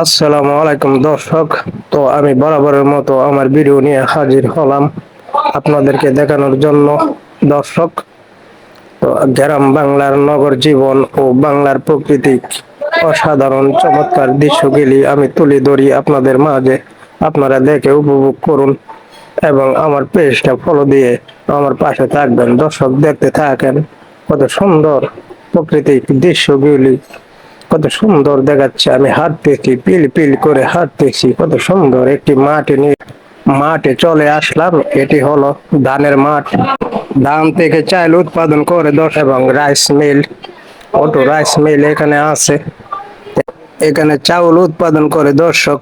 আসসালামু আলাইকুম, দর্শক। তো আমি বরাবরের মতো আমার ভিডিও নিয়ে হাজির হলাম আপনাদেরকে দেখানোর জন্য। দর্শক, তো গ্রাম বাংলার নগর জীবন ও বাংলার প্রকৃতিক অসাধারণ, চমৎকার দৃশ্যগুলি আমি তুলে ধরি আপনাদের মাঝে। আপনারা দেখে উপভোগ করুন এবং আমার পেজটা ফলো দিয়ে আমার পাশে থাকবেন। দর্শক, দেখতে থাকেন কত সুন্দর প্রকৃতিক দৃশ্যগুলি। কত সুন্দর দেখাচ্ছে, আমি হাঁটতেছি পিল পিল করে হাঁটতেছি কত সুন্দর একটি মাঠে নিয়ে মাঠে চলে আসলাম, এটি হলো ধানের মাঠ। ধান থেকে চাল উৎপাদন করে দশ এবং rice mill, auto rice mill এখানে আছে। এখানে চাউল উৎপাদন করে দর্শক,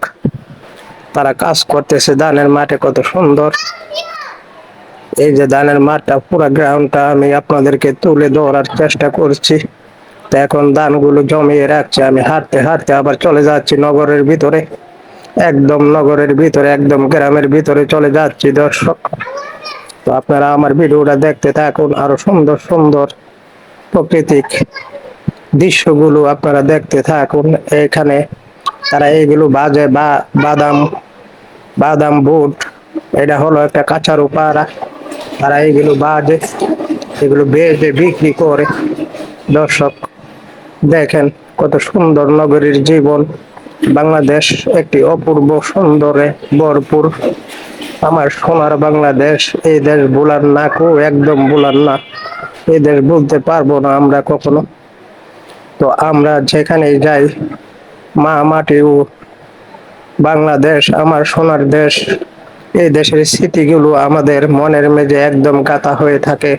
তারা কাজ করতেছে ধানের মাঠে, কত সুন্দর। এই যে ধানের মাঠটা, পুরো গ্রাউন্ডটা আমি আপনাদেরকে তুলে ধরার চেষ্টা করছি। তো এখন ধানগুলো জমিয়ে রাখছে, আমি হাঁটতে হাঁটতে আবার চলে যাচ্ছি নগরের ভিতরে। একদম নগরের ভিতরে, একদম গ্রামের ভিতরে চলে যাচ্ছি দর্শক। তো আপনারা আমার ভিডিওটা দেখতে থাকুন, আরও সুন্দর সুন্দর প্রাকৃতিক দৃশ্যগুলো আপনারা দেখতে থাকুন। এখানে তারা এইগুলো বাজে বা, বাদাম বাদাম বুট, এটা হলো একটা কাঁচার পাড়া। তারা এইগুলো বাজে, এগুলো বেজে বিক্রি করে। দর্শক দেখেন কত সুন্দর নগরীর জীবন। বাংলাদেশ একটি অপূর্ব সুন্দরে ভরপুর। আমার সোনার বাংলাদেশ, এই দেশ ভুলার না কো, একদম ভুলার না। এই দেশ বলতে পারব না আমরা কখনো। তো আমরা যেখানে যাই, মা মাটি ও বাংলাদেশ, আমার সোনার দেশ, এই দেশের স্মৃতিগুলো আমাদের মনের মেঝে একদম গাতা হয়ে থাকে।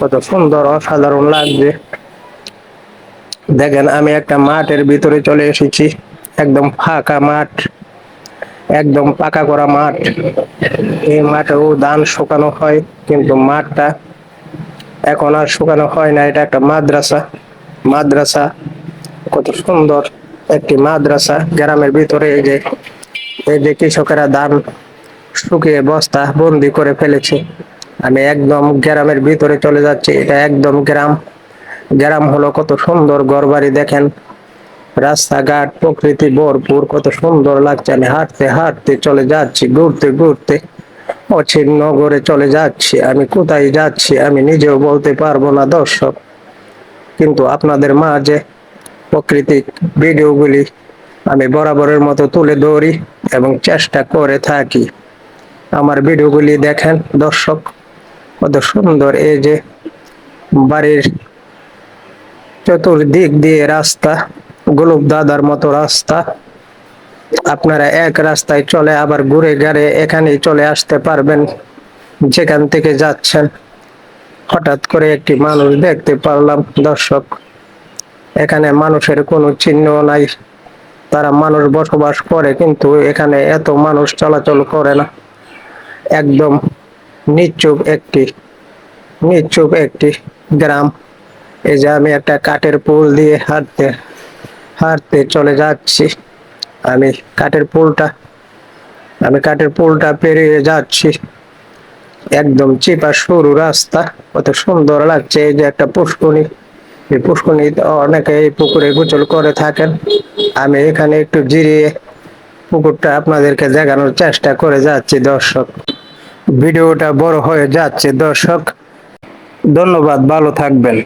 কত সুন্দর, অসাধারণ লাগছে। দেখেন, আমি একটা মাঠের ভিতরে চলে এসেছি। একদম ফাঁকা মাঠ, একদম পাকা করা মাঠ। এই মাঠেও ধান শুকানো হয়, কিন্তু মাঠটা এখন আর শুকানো হয় না। এটা একটা মাদ্রাসা। মাদ্রাসা কত সুন্দর একটি মাদ্রাসা। গ্রামের ভিতরে এই যে এই যে কৃষকেরা ধান শুকিয়ে বস্তা বন্দি করে ফেলেছে। আমি একদম গ্রামের ভিতরে চলে যাচ্ছি। এটা একদম গ্রাম। গ্রাম হলো কত সুন্দর ঘরবাড়ি, দেখেন। রাস্তাঘাট প্রকৃতি ভরপুর, কত সুন্দর লাগছে। আমি হাঁটতে হাঁটতে চলে যাচ্ছি, ঘুরতে ঘুরতে। অচিন নগরে চলে যাচ্ছি, আমি কোথায় যাচ্ছি আমি নিজেও বলতে পারব না, দর্শক। কিন্তু আপনাদের মাঝে প্রকৃতিক ভিডিওগুলি আমি বরাবরের মতো তুলে ধরি এবং চেষ্টা করে থাকি। আমার ভিডিওগুলি দেখেন, দর্শক, কত সুন্দর এই যে বাড়ির চতুর্দিক দিয়ে রাস্তা, গোলক দাদার মতো রাস্তা। আপনারা এক রাস্তায় চলে, আবার ঘুরে গাড়ে এখানেই চলে আসতে পারবেন, যেখান থেকে যাচ্ছেন। হঠাৎ করে একটি মানুষ দেখতে পারলাম, দর্শক। এখানে মানুষের কোনো চিহ্ন নাই। তারা মানুষ বসবাস করে, কিন্তু এখানে এত মানুষ চলাচল করে না। একদম নিচুপ একটি নিচুপ একটি গ্রাম। এই যে আমি একটা কাঠের পুল দিয়ে হাঁটতে হাঁটতে চলে যাচ্ছি। আমি কাঠের পুলটা, আমি কাঠের পুলটা পেরিয়ে যাচ্ছি। একদম চিপা সরু রাস্তা, কত সুন্দর লাগছে। এই যে একটা পুষ্করণী, এই পুষ্করণী অনেকে এই পুকুরে গোসল করে থাকেন। আমি এখানে একটু জিরিয়ে পুকুরটা আপনাদেরকে দেখানোর চেষ্টা করে যাচ্ছি, দর্শক। ভিডিওটা বড় হয়ে যাচ্ছে, দর্শক। ধন্যবাদ, ভালো থাকবেন।